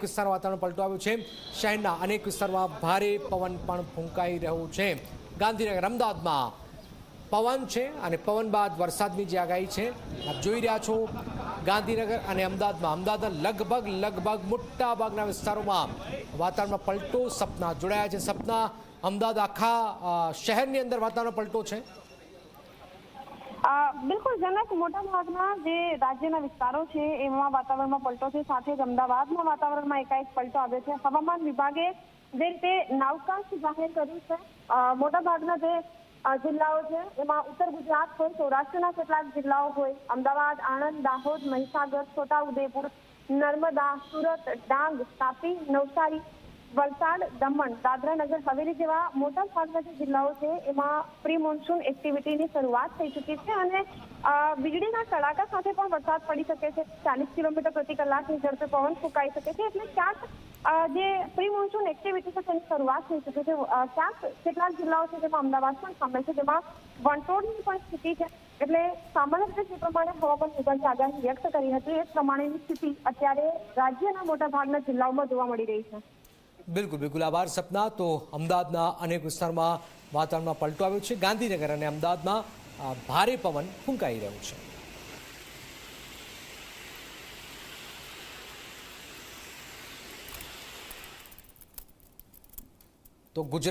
અનેક વિસ્તારમાં વાતાવરણ પલટો આવ્યું છે. શહેરના અનેક વિસ્તારમાં ભારે પવન પણ ફૂંકાઈ રહ્યો છે. ગાંધીનગર, અમદાવાદમાં પવન છે અને પવન બાદ વરસાદની જે આગાહી છે, આપ જોઈ રહ્યા છો, ગાંધીનગર અને અમદાવાદમાં. અમદાવાદના લગભગ લગભગ મોટા ભાગના વિસ્તારોમાં વાતાવરણમાં પલટો સપના જોડાયા છે. સપના અમદાવાદ આખા શહેરની અંદર વાતાવરણ પલટો છે. બિલકુલ જનક મોટા ભાગના જે રાજ્યના વિસ્તારો છે, એમાં વાતાવરણમાં પલટો છે. સાથે જ અમદાવાદના વાતાવરણમાં એકાએક પલટો આવ્યો છે. હવામાન વિભાગે જે રીતે નાવકાશ જાહેર કર્યું છે મોટાભાગના મોટા ભાગના જે જિલ્લાઓ છે, એમાં ઉત્તર ગુજરાત હોય, સૌરાષ્ટ્રના કેટલાક જિલ્લાઓ હોય, અમદાવાદ, આણંદ, દાહોદ, મહીસાગર, છોટાઉદેપુર, નર્મદા, સુરત, ડાંગ, તાપી, નવસારી વલસાડ, દમણ, દાદરા નગર, હવેલી જેવા મોટા ભાગના જે જિલ્લાઓ છે, એમાં પ્રી મોન્સૂન એક્ટિવિટીની શરૂઆત થઈ ચૂકી છે અને વીજળીના કડાકા સાથે પણ વરસાદ પડી શકે છે. ચાલીસ કિલોમીટર પ્રતિ કલાકની ઝડપે પવન ફૂંકાઈ શકે છે. એટલે ક્યાંક જે પ્રી મોન્સૂન એક્ટિવિટી છે, તેની શરૂઆત થઈ ચૂકી છે. ક્યાંક કેટલાક જિલ્લાઓ છે, જેમાં અમદાવાદ પણ સામેલ છે, જેમાં વંટોળની પણ સ્થિતિ છે. એટલે સામાન્ય રીતે જે પ્રમાણે હવામાન વિભાગે આગાહી વ્યક્ત કરી હતી, એ પ્રમાણેની સ્થિતિ અત્યારે રાજ્યના મોટા ભાગના જિલ્લાઓમાં જોવા મળી રહી છે. બિલકુલ બિલકુલ. આભાર સપના. તો અમદાવાદના અનેક વિસ્તારમાં વાતાવરણમાં પલટો આવ્યો છે. ગાંધીનગર અને અમદાવાદમાં ભારે પવન ફૂંકાઈ રહ્યો છે. તો ગુજરાત